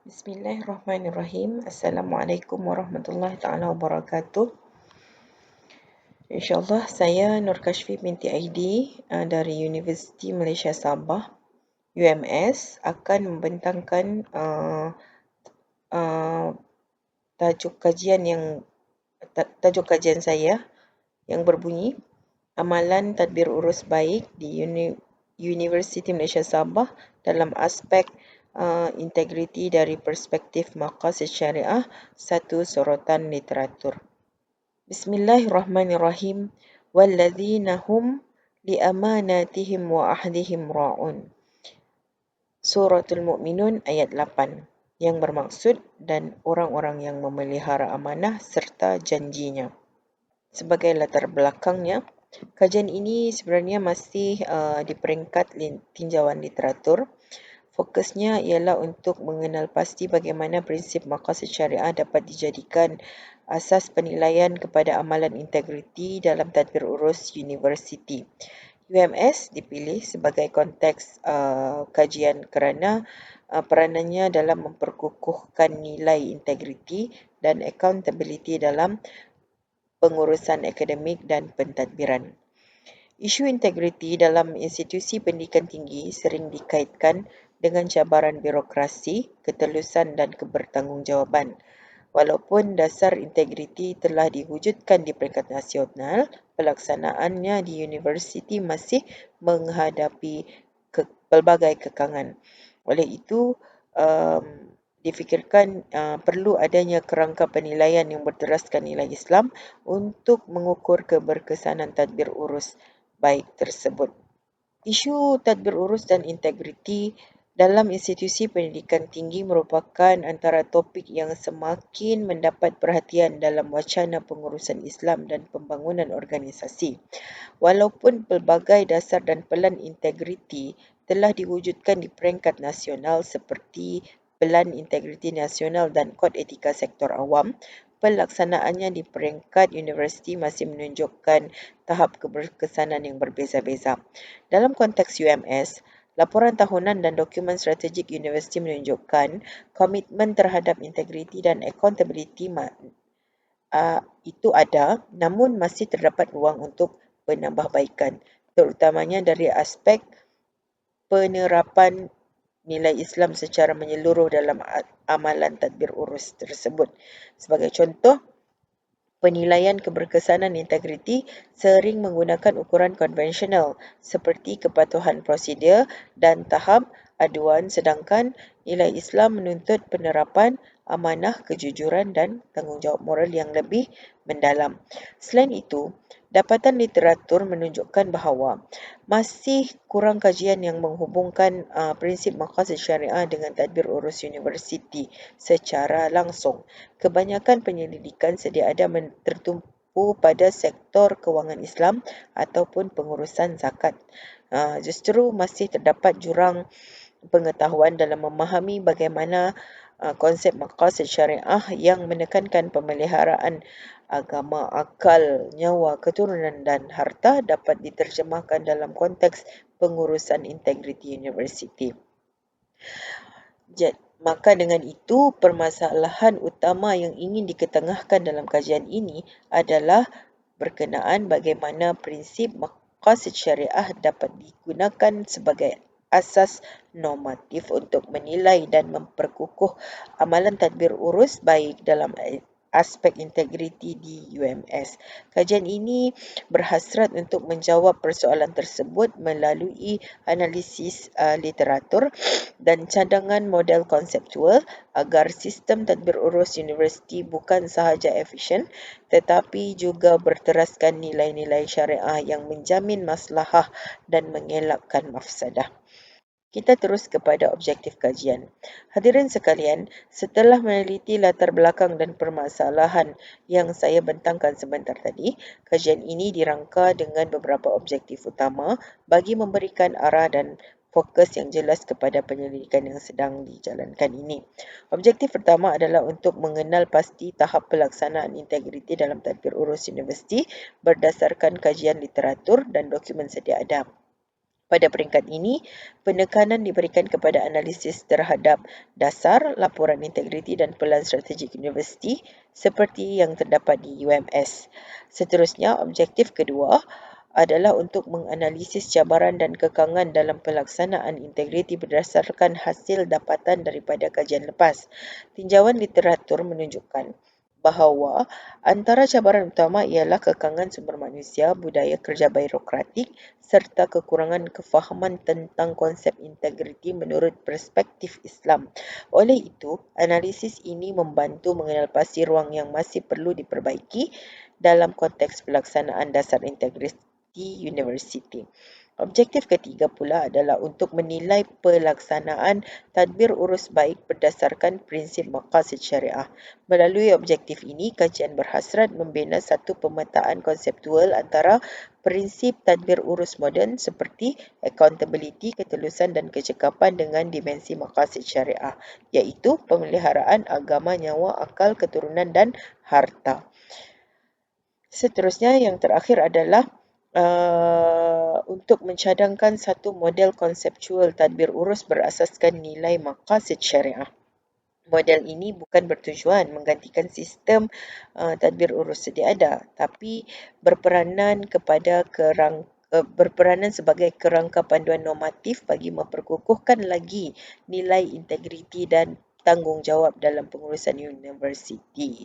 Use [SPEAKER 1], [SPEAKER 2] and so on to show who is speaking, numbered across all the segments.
[SPEAKER 1] Bismillahirrahmanirrahim. Assalamualaikum warahmatullahi taala wabarakatuh. InsyaAllah saya Nur Kashfi binti Aidi uh, dari Universiti Malaysia Sabah UMS akan membentangkan uh, uh, tajuk kajian yang tajuk kajian saya yang berbunyi Amalan Tadbir Urus Baik di Uni Universiti Malaysia Sabah dalam aspek uh, integriti dari perspektif maqasid syariah satu sorotan literatur. Bismillahirrahmanirrahim. Walladzina hum liamanatihim wa ahdihim ra'un. Suratul Mu'minun ayat 8 yang bermaksud dan orang-orang yang memelihara amanah serta janjinya. Sebagai latar belakangnya, kajian ini sebenarnya masih uh, di peringkat tinjauan literatur Fokusnya ialah untuk mengenal pasti bagaimana prinsip maqasid syariah dapat dijadikan asas penilaian kepada amalan integriti dalam tadbir urus universiti. UMS dipilih sebagai konteks uh, kajian kerana uh, peranannya dalam memperkukuhkan nilai integriti dan accountability dalam pengurusan akademik dan pentadbiran. Isu integriti dalam institusi pendidikan tinggi sering dikaitkan dengan cabaran birokrasi, ketelusan dan kebertanggungjawaban. Walaupun dasar integriti telah diwujudkan di peringkat nasional, pelaksanaannya di universiti masih menghadapi ke, pelbagai kekangan. Oleh itu, um, difikirkan uh, perlu adanya kerangka penilaian yang berteraskan nilai Islam untuk mengukur keberkesanan tadbir urus baik tersebut. Isu tadbir urus dan integriti dalam institusi pendidikan tinggi merupakan antara topik yang semakin mendapat perhatian dalam wacana pengurusan Islam dan pembangunan organisasi. Walaupun pelbagai dasar dan pelan integriti telah diwujudkan di peringkat nasional seperti Pelan Integriti Nasional dan Kod Etika Sektor Awam, pelaksanaannya di peringkat universiti masih menunjukkan tahap keberkesanan yang berbeza-beza. Dalam konteks UMS, Laporan tahunan dan dokumen strategik universiti menunjukkan komitmen terhadap integriti dan accountability uh, itu ada namun masih terdapat ruang untuk penambahbaikan terutamanya dari aspek penerapan nilai Islam secara menyeluruh dalam amalan tadbir urus tersebut. Sebagai contoh, Penilaian keberkesanan integriti sering menggunakan ukuran konvensional seperti kepatuhan prosedur dan tahap aduan sedangkan nilai Islam menuntut penerapan amanah, kejujuran dan tanggungjawab moral yang lebih mendalam. Selain itu, Dapatan literatur menunjukkan bahawa masih kurang kajian yang menghubungkan uh, prinsip maqasid syariah dengan tadbir urus universiti secara langsung. Kebanyakan penyelidikan sedia ada tertumpu pada sektor kewangan Islam ataupun pengurusan zakat. Uh, justru masih terdapat jurang pengetahuan dalam memahami bagaimana uh, konsep maqasid syariah yang menekankan pemeliharaan agama, akal, nyawa, keturunan dan harta dapat diterjemahkan dalam konteks pengurusan integriti universiti. Maka dengan itu, permasalahan utama yang ingin diketengahkan dalam kajian ini adalah berkenaan bagaimana prinsip maqasid syariah dapat digunakan sebagai asas normatif untuk menilai dan memperkukuh amalan tadbir urus baik dalam aspek integriti di UMS. Kajian ini berhasrat untuk menjawab persoalan tersebut melalui analisis uh, literatur dan cadangan model konseptual agar sistem tadbir urus universiti bukan sahaja efisien tetapi juga berteraskan nilai-nilai syariah yang menjamin maslahah dan mengelakkan mafsadah. Kita terus kepada objektif kajian. Hadirin sekalian, setelah meneliti latar belakang dan permasalahan yang saya bentangkan sebentar tadi, kajian ini dirangka dengan beberapa objektif utama bagi memberikan arah dan fokus yang jelas kepada penyelidikan yang sedang dijalankan ini. Objektif pertama adalah untuk mengenal pasti tahap pelaksanaan integriti dalam tadbir urus universiti berdasarkan kajian literatur dan dokumen sedia ada. Pada peringkat ini, penekanan diberikan kepada analisis terhadap dasar, laporan integriti dan pelan strategik universiti seperti yang terdapat di UMS. Seterusnya, objektif kedua adalah untuk menganalisis cabaran dan kekangan dalam pelaksanaan integriti berdasarkan hasil dapatan daripada kajian lepas. Tinjauan literatur menunjukkan bahawa antara cabaran utama ialah kekangan sumber manusia, budaya kerja birokratik serta kekurangan kefahaman tentang konsep integriti menurut perspektif Islam. Oleh itu, analisis ini membantu mengenalpasti ruang yang masih perlu diperbaiki dalam konteks pelaksanaan dasar integriti universiti. Objektif ketiga pula adalah untuk menilai pelaksanaan tadbir urus baik berdasarkan prinsip maqasid syariah. Melalui objektif ini, kajian berhasrat membina satu pemetaan konseptual antara prinsip tadbir urus moden seperti accountability, ketelusan dan kecekapan dengan dimensi maqasid syariah, iaitu pemeliharaan agama, nyawa, akal, keturunan dan harta. Seterusnya, yang terakhir adalah untuk mencadangkan satu model konseptual tadbir urus berasaskan nilai maqasid syariah. Model ini bukan bertujuan menggantikan sistem uh, tadbir urus sedia ada, tapi berperanan kepada kerang uh, berperanan sebagai kerangka panduan normatif bagi memperkukuhkan lagi nilai integriti dan tanggungjawab dalam pengurusan universiti.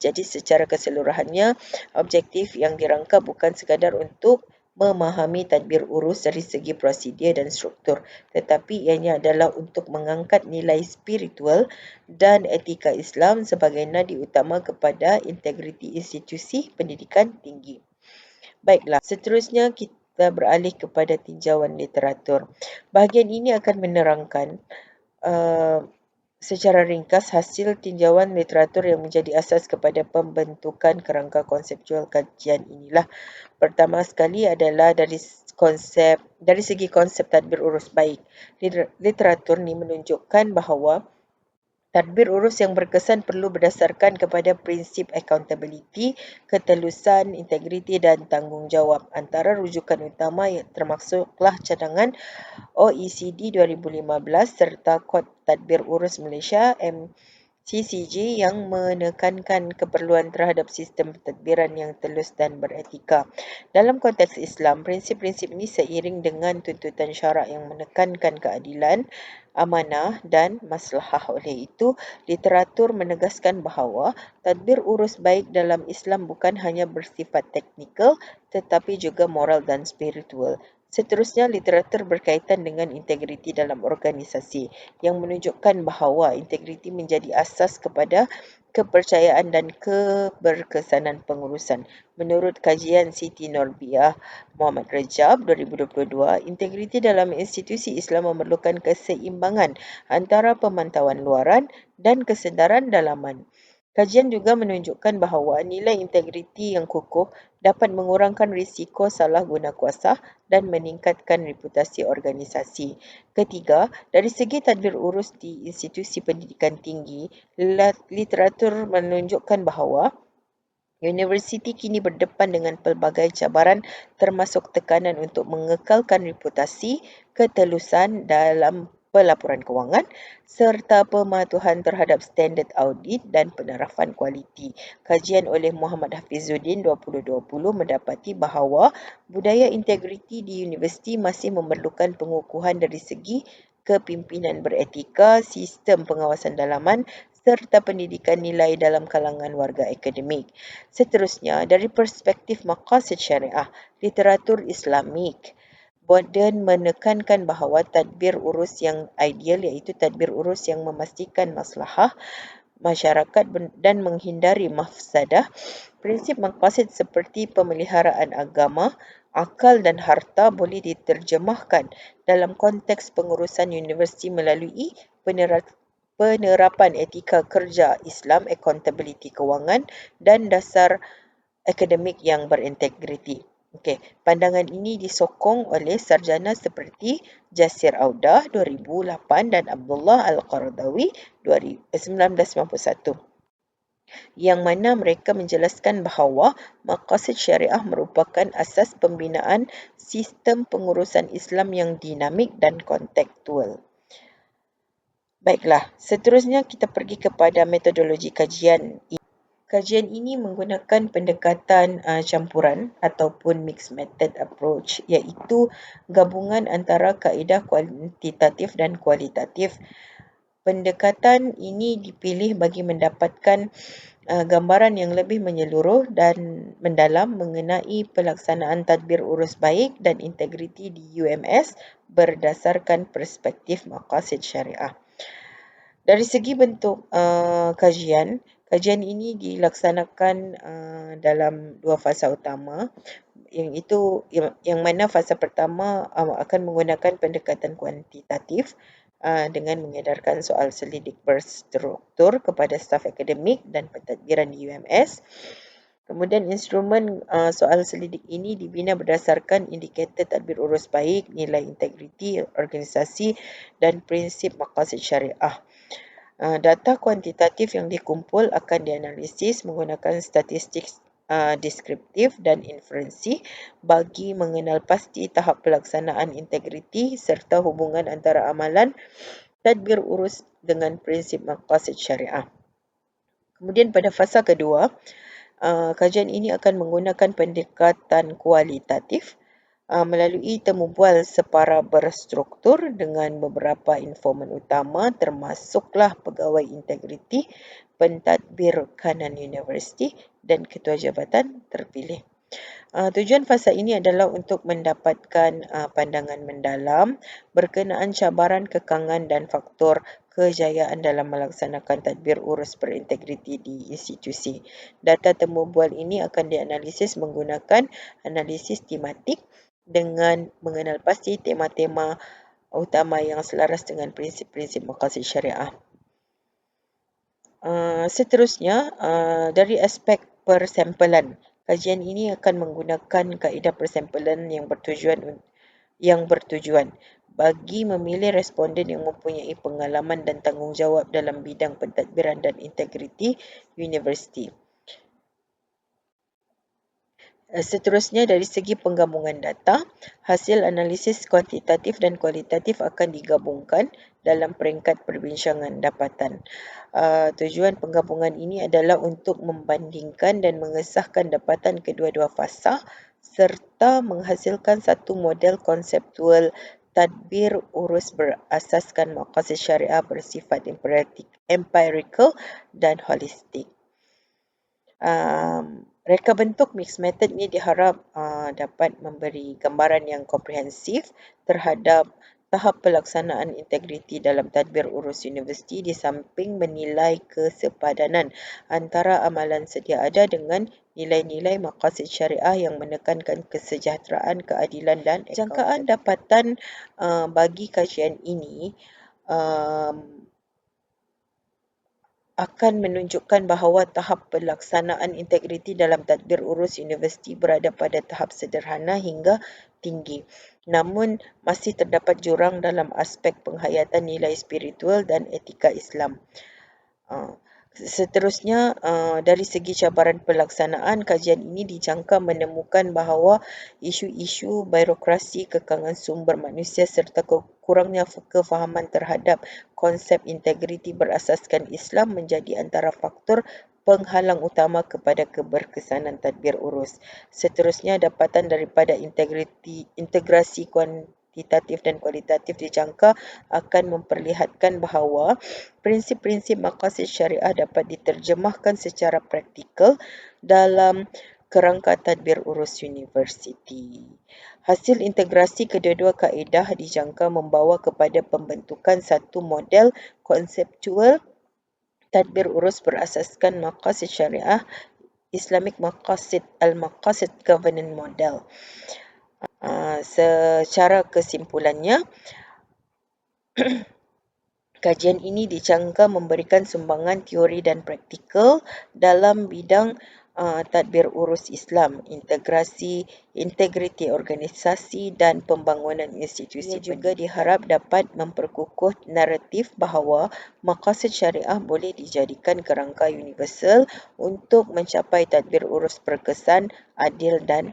[SPEAKER 1] Jadi secara keseluruhannya, objektif yang dirangka bukan sekadar untuk memahami tadbir urus dari segi prosedur dan struktur tetapi ianya adalah untuk mengangkat nilai spiritual dan etika Islam sebagai nadi utama kepada integriti institusi pendidikan tinggi. Baiklah, seterusnya kita beralih kepada tinjauan literatur. Bahagian ini akan menerangkan uh, secara ringkas hasil tinjauan literatur yang menjadi asas kepada pembentukan kerangka konseptual kajian inilah. Pertama sekali adalah dari konsep dari segi konsep tadbir urus baik. Literatur ini menunjukkan bahawa Tadbir urus yang berkesan perlu berdasarkan kepada prinsip accountability, ketelusan, integriti dan tanggungjawab. Antara rujukan utama termasuklah cadangan OECD 2015 serta Kod Tadbir Urus Malaysia M CCG yang menekankan keperluan terhadap sistem pentadbiran yang telus dan beretika. Dalam konteks Islam, prinsip-prinsip ini seiring dengan tuntutan syarak yang menekankan keadilan, amanah dan maslahah. Oleh itu, literatur menegaskan bahawa tadbir urus baik dalam Islam bukan hanya bersifat teknikal tetapi juga moral dan spiritual. Seterusnya, literatur berkaitan dengan integriti dalam organisasi yang menunjukkan bahawa integriti menjadi asas kepada kepercayaan dan keberkesanan pengurusan. Menurut kajian Siti Norbiah Muhammad Rajab 2022, integriti dalam institusi Islam memerlukan keseimbangan antara pemantauan luaran dan kesedaran dalaman. Kajian juga menunjukkan bahawa nilai integriti yang kukuh dapat mengurangkan risiko salah guna kuasa dan meningkatkan reputasi organisasi. Ketiga, dari segi tadbir urus di institusi pendidikan tinggi, literatur menunjukkan bahawa Universiti kini berdepan dengan pelbagai cabaran termasuk tekanan untuk mengekalkan reputasi, ketelusan dalam pelaporan kewangan serta pematuhan terhadap standard audit dan penerapan kualiti. Kajian oleh Muhammad Hafizuddin 2020 mendapati bahawa budaya integriti di universiti masih memerlukan pengukuhan dari segi kepimpinan beretika, sistem pengawasan dalaman serta pendidikan nilai dalam kalangan warga akademik. Seterusnya, dari perspektif maqasid syariah, literatur Islamik, Borden menekankan bahawa tadbir urus yang ideal iaitu tadbir urus yang memastikan maslahah masyarakat dan menghindari mafsadah. Prinsip maqasid seperti pemeliharaan agama, akal dan harta boleh diterjemahkan dalam konteks pengurusan universiti melalui penerapan etika kerja Islam, accountability kewangan dan dasar akademik yang berintegriti. Okey, pandangan ini disokong oleh sarjana seperti Jasir Auda 2008 dan Abdullah Al-Qardawi 1991. yang mana mereka menjelaskan bahawa maqasid syariah merupakan asas pembinaan sistem pengurusan Islam yang dinamik dan kontekstual. Baiklah, seterusnya kita pergi kepada metodologi kajian. Kajian ini menggunakan pendekatan uh, campuran ataupun mixed method approach iaitu gabungan antara kaedah kuantitatif dan kualitatif pendekatan ini dipilih bagi mendapatkan uh, gambaran yang lebih menyeluruh dan mendalam mengenai pelaksanaan tadbir urus baik dan integriti di UMS berdasarkan perspektif maqasid syariah. Dari segi bentuk uh, kajian, kajian ini dilaksanakan uh, dalam dua fasa utama yang itu yang, yang mana fasa pertama uh, akan menggunakan pendekatan kuantitatif Uh, dengan mengedarkan soal selidik berstruktur kepada staf akademik dan pentadbiran di UMS. Kemudian instrumen uh, soal selidik ini dibina berdasarkan indikator tadbir urus baik, nilai integriti organisasi dan prinsip maqasid syariah. Uh, data kuantitatif yang dikumpul akan dianalisis menggunakan statistik uh, deskriptif dan inferensi bagi mengenal pasti tahap pelaksanaan integriti serta hubungan antara amalan tadbir urus dengan prinsip maqasid syariah. Kemudian pada fasa kedua, uh, kajian ini akan menggunakan pendekatan kualitatif melalui temu bual separa berstruktur dengan beberapa informan utama termasuklah pegawai integriti pentadbir kanan universiti dan ketua jabatan terpilih. Uh, tujuan fasa ini adalah untuk mendapatkan uh, pandangan mendalam berkenaan cabaran kekangan dan faktor kejayaan dalam melaksanakan tadbir urus berintegriti di institusi. Data temu bual ini akan dianalisis menggunakan analisis tematik dengan mengenal pasti tema-tema utama yang selaras dengan prinsip-prinsip maqasid syariah. Uh, seterusnya, uh, dari aspek persempelan. Kajian ini akan menggunakan kaedah persempelan yang bertujuan yang bertujuan bagi memilih responden yang mempunyai pengalaman dan tanggungjawab dalam bidang pentadbiran dan integriti universiti. Eh, seterusnya dari segi penggabungan data, hasil analisis kuantitatif dan kualitatif akan digabungkan dalam peringkat perbincangan dapatan. Uh, tujuan penggabungan ini adalah untuk membandingkan dan mengesahkan dapatan kedua-dua fasa serta menghasilkan satu model konseptual tadbir urus berasaskan maqasid syariah bersifat empirical dan holistik. Um, Reka bentuk mixed method ini diharap uh, dapat memberi gambaran yang komprehensif terhadap tahap pelaksanaan integriti dalam tadbir urus universiti di samping menilai kesepadanan antara amalan sedia ada dengan nilai-nilai maqasid syariah yang menekankan kesejahteraan, keadilan dan jangkaan dapatan uh, bagi kajian ini. Um, akan menunjukkan bahawa tahap pelaksanaan integriti dalam tadbir urus universiti berada pada tahap sederhana hingga tinggi. Namun, masih terdapat jurang dalam aspek penghayatan nilai spiritual dan etika Islam. Seterusnya, uh, dari segi cabaran pelaksanaan, kajian ini dijangka menemukan bahawa isu-isu birokrasi, kekangan sumber manusia serta kurangnya kefahaman terhadap konsep integriti berasaskan Islam menjadi antara faktor penghalang utama kepada keberkesanan tadbir urus. Seterusnya, dapatan daripada integriti, integrasi kuantitatif kuantitatif dan kualitatif dijangka akan memperlihatkan bahawa prinsip-prinsip maqasid syariah dapat diterjemahkan secara praktikal dalam kerangka tadbir urus universiti. Hasil integrasi kedua-dua kaedah dijangka membawa kepada pembentukan satu model konseptual tadbir urus berasaskan maqasid syariah Islamic Maqasid Al-Maqasid Governance Model. Ah, secara kesimpulannya, kajian ini dicangka memberikan sumbangan teori dan praktikal dalam bidang uh, tadbir urus Islam, integrasi, integriti organisasi dan pembangunan institusi. Ia juga diharap dapat memperkukuh naratif bahawa maqasid syariah boleh dijadikan kerangka universal untuk mencapai tadbir urus berkesan, adil dan